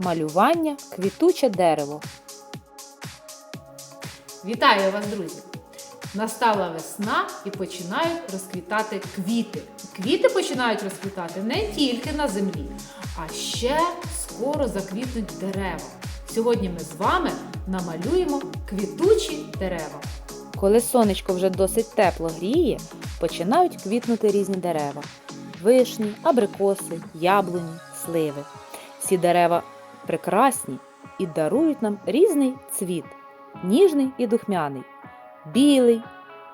Малювання квітуче дерево. Вітаю вас, друзі! Настала весна і починають розквітати квіти. Квіти починають розквітати не тільки на землі, а ще скоро заквітнуть дерева. Сьогодні ми з вами намалюємо квітучі дерева. Коли сонечко вже досить тепло гріє, починають квітнути різні дерева: вишні, абрикоси, яблуні, сливи. Ці дерева прекрасні і дарують нам різний цвіт: ніжний і духмяний, білий,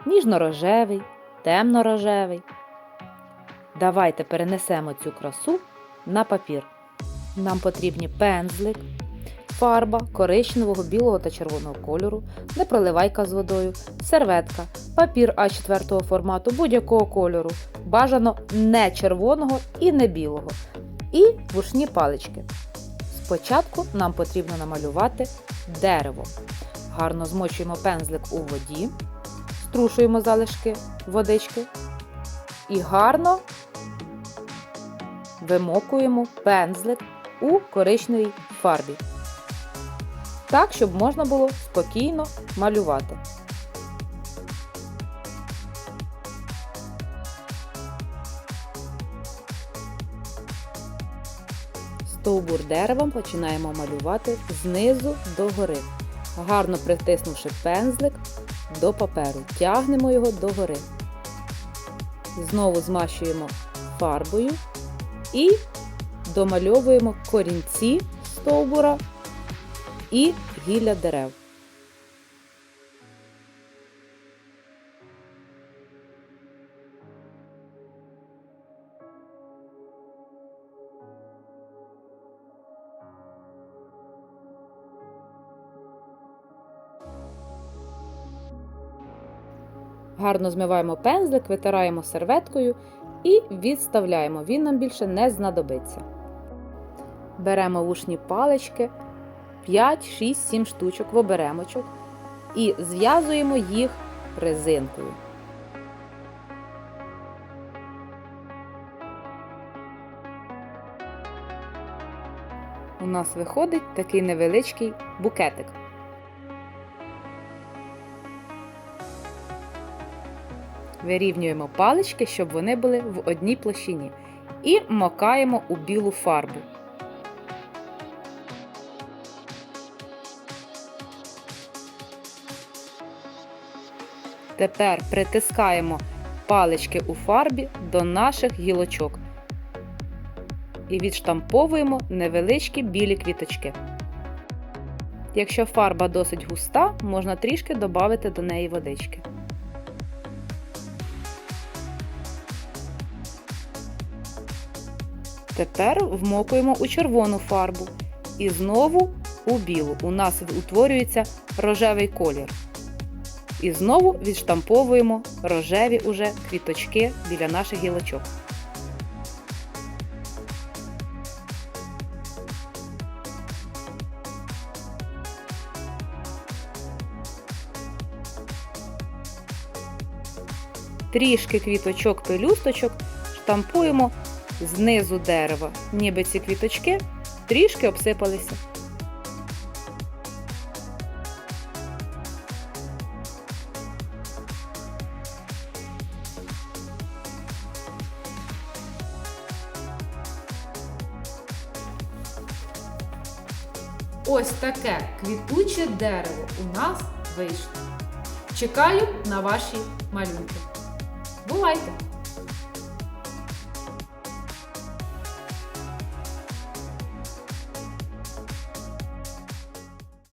ніжно-рожевий, темно-рожевий. Давайте перенесемо цю красу на папір. Нам потрібні пензлик, фарба коричневого, білого та червоного кольору, непроливайка з водою, серветка, папір А4 формату будь-якого кольору, бажано не червоного і не білого, і вушні палички. Спочатку нам потрібно намалювати дерево. Гарно змочуємо пензлик у воді, струшуємо залишки водички і гарно вимокуємо пензлик у коричневій фарбі так, щоб можна було спокійно малювати. Стовбур деревом починаємо малювати знизу до гори, гарно притиснувши пензлик до паперу. Тягнемо його до гори. Знову змащуємо фарбою і домальовуємо корінці стовбура і гілля дерев. Гарно змиваємо пензлик, витираємо серветкою і відставляємо. Він нам більше не знадобиться. Беремо вушні палички, 5, 6, 7 штучок в оберемочок і зв'язуємо їх резинкою. У нас виходить такий невеличкий букетик. Вирівнюємо палички, щоб вони були в одній площині. І макаємо у білу фарбу. Тепер притискаємо палички у фарбі до наших гілочок і відштамповуємо невеличкі білі квіточки. Якщо фарба досить густа, можна трішки додати до неї водички. Тепер вмокуємо у червону фарбу і знову у білу. У нас утворюється рожевий колір. І знову відштамповуємо рожеві уже квіточки біля наших гілочок. Трішки квіточок пелюсточок штампуємо знизу дерева, ніби ці квіточки трішки обсипалися. Ось таке квітуче дерево у нас вийшло. Чекаю на ваші малюнки. Бувайте!